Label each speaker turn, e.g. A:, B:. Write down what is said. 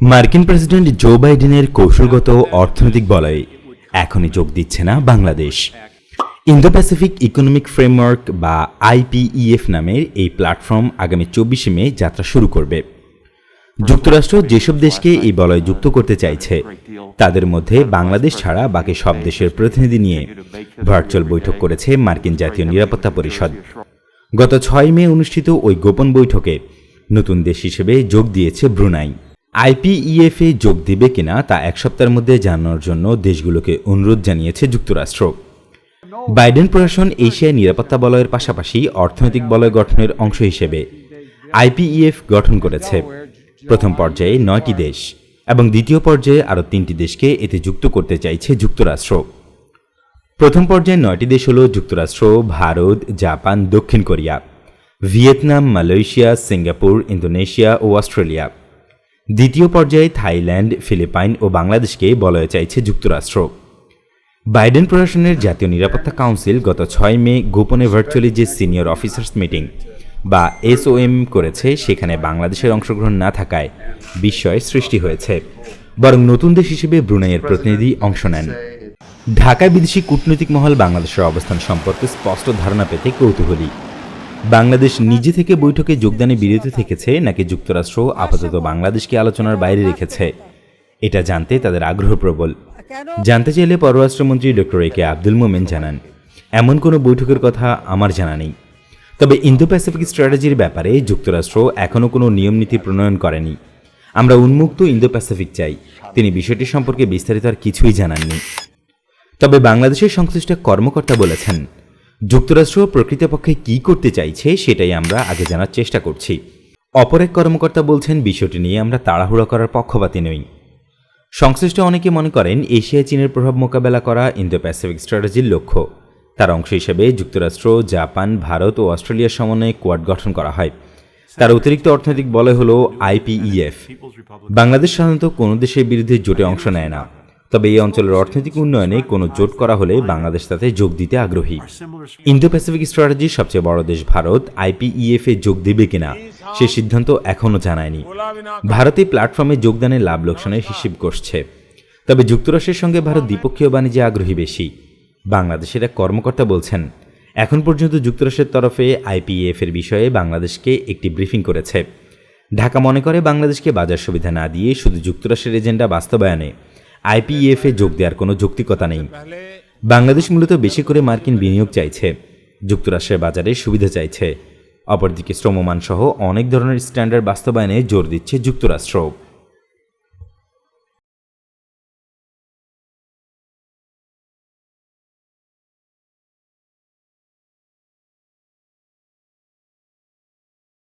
A: মার্কিন president Joe বাইডেনের কৌশলগত অর্থনৈতিক বলয়ে এখনই যোগ দিচ্ছে না Bangladesh. Indo Pacific economic framework বা আইপিইএফ নামের এই প্ল্যাটফর্ম আগামী চব্বিশে মে যাত্রা শুরু করবে। যুক্তরাষ্ট্র যেসব দেশকে এই বলয় যুক্ত করতে চাইছে তাদের মধ্যে বাংলাদেশ ছাড়া বাকি সব দেশের প্রতিনিধি নিয়ে ভার্চুয়াল বৈঠক করেছে মার্কিন জাতীয় নিরাপত্তা পরিষদ। গত ছয় মে অনুষ্ঠিত ওই গোপন বৈঠকে নতুন দেশ হিসেবে যোগ দিয়েছে ব্রুনাই। আইপিইএফ যোগ দিবে কিনা তা এক সপ্তাহের মধ্যে জানানোর জন্য দেশগুলোকে অনুরোধ জানিয়েছে যুক্তরাষ্ট্র। বাইডেন প্রশাসন এশিয়ায় নিরাপত্তা বলয়ের পাশাপাশি অর্থনৈতিক বলয় গঠনের অংশ হিসেবে আইপিইএফ গঠন করেছে। প্রথম পর্যায়ে নয়টি দেশ এবং দ্বিতীয় পর্যায়ে আরও তিনটি দেশকে এতে যুক্ত করতে চাইছে যুক্তরাষ্ট্র। প্রথম পর্যায়ে নয়টি দেশ হল যুক্তরাষ্ট্র, ভারত, জাপান, দক্ষিণ Korea. Vietnam, Malaysia, Singapore, Indonesia ও অস্ট্রেলিয়া। দ্বিতীয় পর্যায়ে থাইল্যান্ড, ফিলিপাইন ও বাংলাদেশকে বলয়ে চাইছে যুক্তরাষ্ট্র। বাইডেন প্রশাসনের জাতীয় নিরাপত্তা কাউন্সিল গত ছয় মে গোপনে ভার্চুয়ালি যে সিনিয়র অফিসার্স মিটিং বা এসওএম করেছে, সেখানে বাংলাদেশের অংশগ্রহণ না থাকায় বিস্ময়ের সৃষ্টি হয়েছে। বরং নতুন দেশ হিসেবে ব্রুনাইয়ের প্রতিনিধি অংশ নেন। ঢাকায় বিদেশি কূটনৈতিক মহল বাংলাদেশের অবস্থান সম্পর্কে স্পষ্ট ধারণা পেতে কৌতূহলী। বাংলাদেশ নিজে থেকে বৈঠকে যোগদানে বিরত থেকেছে নাকি যুক্তরাষ্ট্র আপাতত বাংলাদেশকে আলোচনার বাইরে রেখেছে? এটা জানতে তাদের আগ্রহ প্রবল। জানতে চাইলে পররাষ্ট্রমন্ত্রী ডক্টর এ কে আব্দুল মোমেন জানান, এমন কোনো বৈঠকের কথা আমার জানা নেই। তবে ইন্দো প্যাসিফিক স্ট্র্যাটেজির ব্যাপারে যুক্তরাষ্ট্র এখনও কোনো নিয়মনীতি প্রণয়ন করেনি। আমরা উন্মুক্ত ইন্দো প্যাসিফিক চাই। তিনি বিষয়টি সম্পর্কে বিস্তারিত আর কিছুই জানাননি। তবে বাংলাদেশের সংশ্লিষ্ট কর্মকর্তা বলেছেন যুক্তরাষ্ট্র প্রকৃতপক্ষে কি করতে চাইছে সেটাই আমরা আগে জানার চেষ্টা করছি। অপর এক কর্মকর্তা বলছেন, বিষয়টি নিয়ে আমরা তাড়াহুড়ো করার পক্ষপাতী নই। সংশ্লিষ্ট অনেকে মনে করেন এশিয়ায় চীনের প্রভাব মোকাবেলা করা ইন্দো প্যাসিফিক স্ট্র্যাটেজির লক্ষ্য। তার অংশ হিসেবে যুক্তরাষ্ট্র, জাপান, ভারত ও অস্ট্রেলিয়ার সমন্বয়ে কোয়াড গঠন করা হয়। তার অতিরিক্ত অর্থনৈতিক বলয় হল আইপিইএফ। বাংলাদেশ সাধারণত কোনো দেশের বিরুদ্ধে জোটে অংশ নেয় না। তবে এই অঞ্চলের অর্থনৈতিক উন্নয়নে কোনো জোট করা হলে বাংলাদেশ তাতে যোগ দিতে আগ্রহী। ইন্দো প্যাসিফিক স্ট্র্যাটেজির সবচেয়ে বড় দেশ ভারত, আইপিইএফ এ যোগ দেবে কিনা, সে সিদ্ধান্ত এখনও জানায়নি। ভারত প্ল্যাটফর্মে যোগদানের লাভ লোকসানের হিসেব করছে। তবে যুক্তরাষ্ট্রের সঙ্গে ভারত দ্বিপক্ষীয় বাণিজ্যে আগ্রহী বেশি। বাংলাদেশের এক কর্মকর্তা বলছেন, এখন পর্যন্ত যুক্তরাষ্ট্রের তরফে আইপিএফ এর বিষয়ে বাংলাদেশকে একটি ব্রিফিং করেছে। ঢাকা মনে করে বাংলাদেশকে বাজার সুবিধা না দিয়ে শুধু যুক্তরাষ্ট্রের এজেন্ডা বাস্তবায়নে আইপিএফ এ যোগ দেওয়ার কোনো যৌক্তিকতা নেই। বাংলাদেশ মূলত বেশি করে মার্কিন বিনিয়োগ চাইছে, যুক্তরাষ্ট্রের বাজারে সুবিধা চাইছে। অপরদিকে শ্রমমানসহ অনেক ধরনের স্ট্যান্ডার্ড বাস্তবায়নে জোর দিচ্ছে যুক্তরাষ্ট্র